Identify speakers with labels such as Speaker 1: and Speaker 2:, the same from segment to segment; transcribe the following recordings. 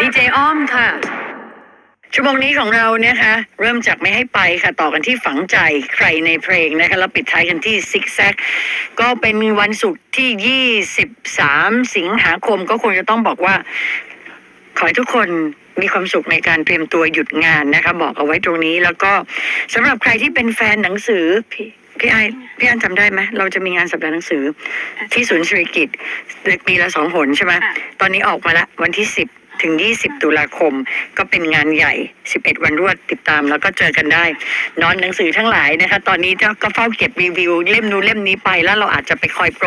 Speaker 1: ดีเจอ้อมค่ะ ชั่วโมงนี้ของเรานะคะ เริ่มจากไม่ให้ไปค่ะ ต่อกันที่ฝังใจใครในเพลงนะคะ แล้วปิดท้ายกันที่ซิกแซกก็เป็นวันศุกร์ที่ 23 สิงหาคมก็คงจะต้องบอกว่า ขอให้ทุกคนมีความสุขในการเตรียมตัวหยุดงานนะคะ บอกเอาไว้ตรงนี้ แล้วก็สำหรับใครที่เป็นแฟนหนังสือพี่พี่ไอพี่อันจำได้ไหมเราจะมีงานสัปดาห์หนังสือ ที่ศูนย์ศิริกิตปีละสองหนใช่ไหม
Speaker 2: ค่ะ
Speaker 1: ตอนนี้ออกมาละวันที่10 ถึง 20 ตุลาคม ก็เป็นงานใหญ่ 11 วันรวดติดตามแล้วก็เจอกันได้ นอนหนังสือทั้งหลายนะคะ ตอนนี้ก็เฝ้าเก็บรีวิวเล่มนู้นเล่มนี้ไปแล้วเราอาจจะไปคอยโปร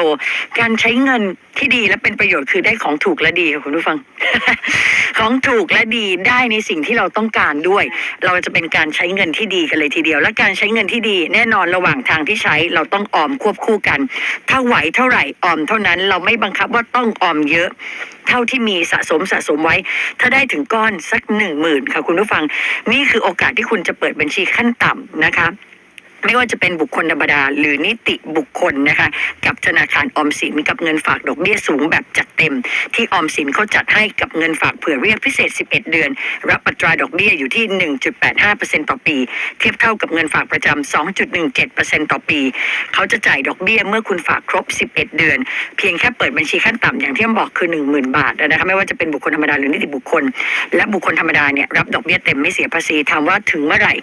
Speaker 1: การใช้เงินที่ดีและเป็นประโยชน์คือได้ของถูกและดีค่ะคุณผู้ฟัง ของถูกและดีได้ในสิ่งที่เราต้องการด้วย เราจะเป็นการใช้เงินที่ดีกันเลยทีเดียว และการใช้เงินที่ดีแน่นอนระหว่างทางที่ใช้เราต้องออมควบคู่กัน ถ้าไหวเท่าไหร่ออมเท่านั้นเราไม่บังคับว่าต้องออมเยอะเท่าที่มีสะสมสะสมไว้ ถ้าได้ถึงก้อนสักหนึ่งหมื่นค่ะคุณผู้ฟัง นี่คือโอกาสที่คุณจะเปิดบัญชีขั้นต่ำนะคะ ไม่ว่าจะเป็นบุคคลธรรมดา หรือนิติบุคคลนะคะ กับธนาคารออมสินกับเงินฝากดอกเบี้ยสูงแบบจัดเต็ม ที่ออมสินเขาจัดให้กับเงินฝากเผื่อเรียกพิเศษ 11 เดือน รับอัตราดอกเบี้ยอยู่ที่ 1.85%ต่อปี เทียบเท่ากับเงินฝากประจำ2.17%ต่อปี เขาจะจ่ายดอกเบี้ยเมื่อคุณฝากครบ 11 เดือน เพียงแค่เปิดบัญชีขั้นต่ำอย่างที่ผมบอกคือ 10,000 บาทนะคะไม่ว่าจะเป็นบุคคลธรรมดาหรือนิติบุคคล และบุคคลธรรมดาเนี่ยรับดอกเบี้ยเต็มไม่เสียภาษีถามว่าถึงเมื่อไหร่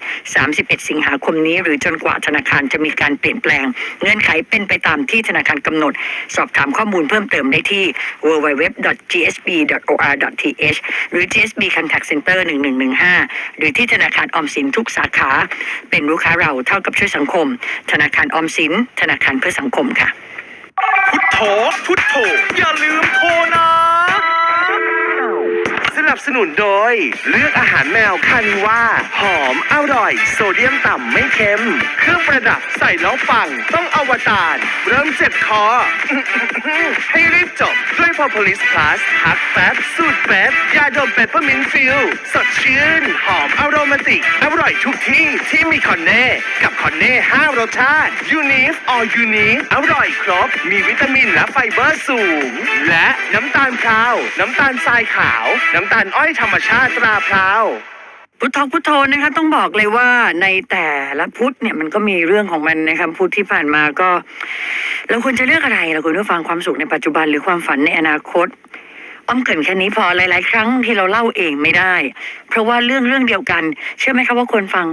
Speaker 1: 31 สิงหาคมนี้หรือจนกว่าธนาคารจะมีการเปลี่ยนแปลง เงื่อนไขเป็นไปตามที่ธนาคารกำหนด สอบถามข้อมูลเพิ่มเติมได้ที่ www.gsb.or.th หรือ GSB Contact Center 1115 หรือที่ธนาคารออมสินทุกสาขา เป็นลูกค้าเราเท่ากับช่วยสังคม ธนาคารออมสิน ธนาคารเพื่อสังคมค่ะ
Speaker 3: พุทโธพุทโธอย่าลืมโทรนะ นับสนุนโดย เลือกอาหารแมวคานิว่า หอมอร่อย โซเดียมต่ำไม่เค็ม เครื่องประดับใส่แล้วปัง ต้องอวตารเริ่มเจ็บคอ ให้รีบจบด้วย Propolis Plus พักแป๊บสูตรแป๊บยาดมเปปเปอร์มินฟิลสดชื่น หอมอโรมาติก อร่อยทุกที่ที่มีคอนเน่ กับคอนเน่5รสชาติยูนิฟออยูนิฟอร่อยครบ มีวิตามินและไฟเบอร์สูง และน้ำตาลพราว น้ำตาลทรายขาว น้ำตาลอ้อยธรรมชาติตราพราว
Speaker 1: พุทโธพุทโธนะคะต้องบอกเลยว่าในแต่ละพุทธเนี่ยมันก็มีเรื่องของมันนะคะพุทธที่ผ่านมาก็ เราควรจะเลือกอะไรเราควรจะฟังความสุขในปัจจุบันหรือความฝันในอนาคตอ้อมเกินแค่นี้พอหลาย ๆ ครั้งที่เราเล่าเองไม่ได้ เพราะว่าเรื่องเรื่องเดียวกัน เชื่อไหมคะว่าคนฟัง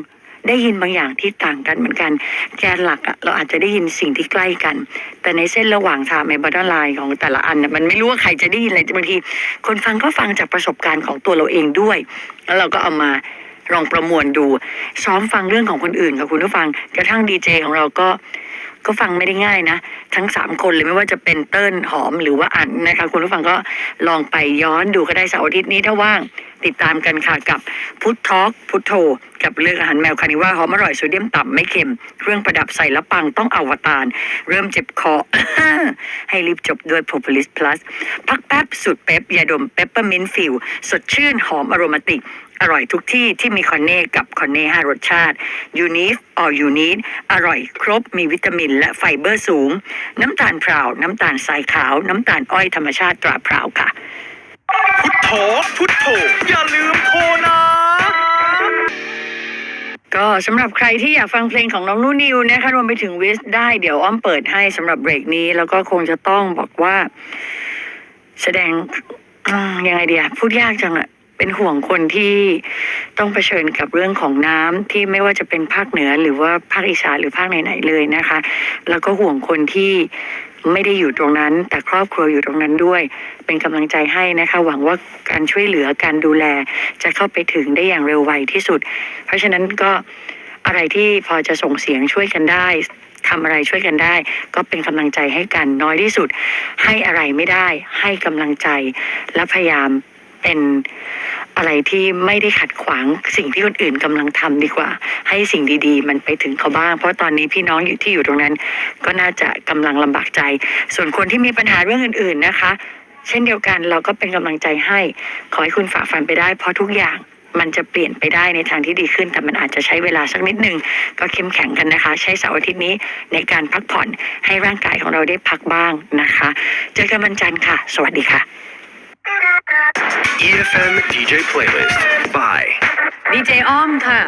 Speaker 1: ได้ยินบางอย่างที่ต่างกันเหมือนกัน แกนหลักเราอาจจะได้ยินสิ่งที่ใกล้กัน แต่ในเส้นระหว่างทางในบัตเตอร์ไลน์ของแต่ละอันมันไม่รู้ว่าใครจะได้ยินอะไรบางที คนฟังก็ฟังจากประสบการณ์ของตัวเราเองด้วย แล้วเราก็เอามาลองประมวลดู ซ้อมฟังเรื่องของคนอื่นค่ะคุณผู้ฟังกระทั่งดีเจของเราก็ ก็ฟังไม่ได้ง่ายนะ ทั้งสามคนเลยไม่ว่าจะเป็นเติ้ลหอมหรือว่าอันนะคะ คุณผู้ฟังก็ลองไปย้อนดูก็ได้เสาร์อาทิตย์นี้ถ้าว่างติดตามกันค่ะกับพุททอกพุทโธกับเรื่องอาหารแมวคานิว่าหอมอร่อยโซเดียมต่ำไม่เค็ม เครื่องประดับใส่และปังต้องอวตารเริ่มเจ็บคอ ให้รีบจบด้วย Propolis Plus พักแป๊บสูตรเป๊ปยาดมเปปเปอร์มินต์ฟิลสดชื่นหอมอโรมาติก อร่อยทุกที่ที่มีคอนเน่กับคอนเน่ห้ารสชาติยูนิฟออยูนิฟอร่อยครบมีวิตามินและไฟเบอร์สูง น้ำตาลพราว น้ำตาลทรายขาว น้ำตาลอ้อยธรรมชาติตราพราวค่ะ
Speaker 3: พุทโธพุทโธอย่าลืมโทรนะ
Speaker 1: ก็สำหรับใครที่อยากฟังเพลงของน้องนูนิวนะคะรวมไปถึงวิสได้เดี๋ยวอ้อมเปิดให้สำหรับเบรกนี้ แล้วก็คงจะต้องบอกว่า แสดงอืมยังไงเดียพูดยากจังอะ เป็นห่วงคนที่ต้องเผชิญกับเรื่องของน้ำที่ไม่ว่าจะเป็นภาคเหนือหรือว่าภาคอีสานหรือภาคไหนๆเลยนะคะ แล้วก็ห่วงคนที่ไม่ได้อยู่ตรงนั้น แต่ครอบครัวอยู่ตรงนั้นด้วย เป็นกำลังใจให้นะคะ หวังว่าการช่วยเหลือการดูแล จะเข้าไปถึงได้อย่างเร็วไวที่สุด เพราะฉะนั้นก็อะไรที่พอจะส่งเสียงช่วยกันได้ทำอะไรช่วยกันได้ ก็เป็นกำลังใจให้กันน้อยที่สุด ให้อะไรไม่ได้ ให้กำลังใจและพยายาม เป็นอะไรที่ไม่ได้ขัดขวางสิ่งที่คนอื่นกำลังทำดีกว่า ให้สิ่งดีๆ มันไปถึงเขาบ้าง เพราะตอนนี้พี่น้องอยู่ที่อยู่ตรงนั้น ก็น่าจะกำลังลำบากใจ ส่วนคนที่มีปัญหาเรื่องอื่น ๆนะคะ เช่นเดียวกันเราก็เป็นกำลังใจให้ ขอให้คุณฝ่าฟันไปได้ เพราะทุกอย่างมันจะเปลี่ยนไปได้ในทางที่ดีขึ้น แต่มันอาจจะใช้เวลาสักนิดหนึ่งก็เข้มแข็งกันนะคะ ใช้เสาร์อาทิตย์นี้ในการพักผ่อนให้ร่างกายของเราได้พักบ้างนะคะ เจอกันวันจันทร์ค่ะ สวัสดีค่ะ
Speaker 2: EFM DJ playlist by
Speaker 1: ดีเจอ้อมค่ะ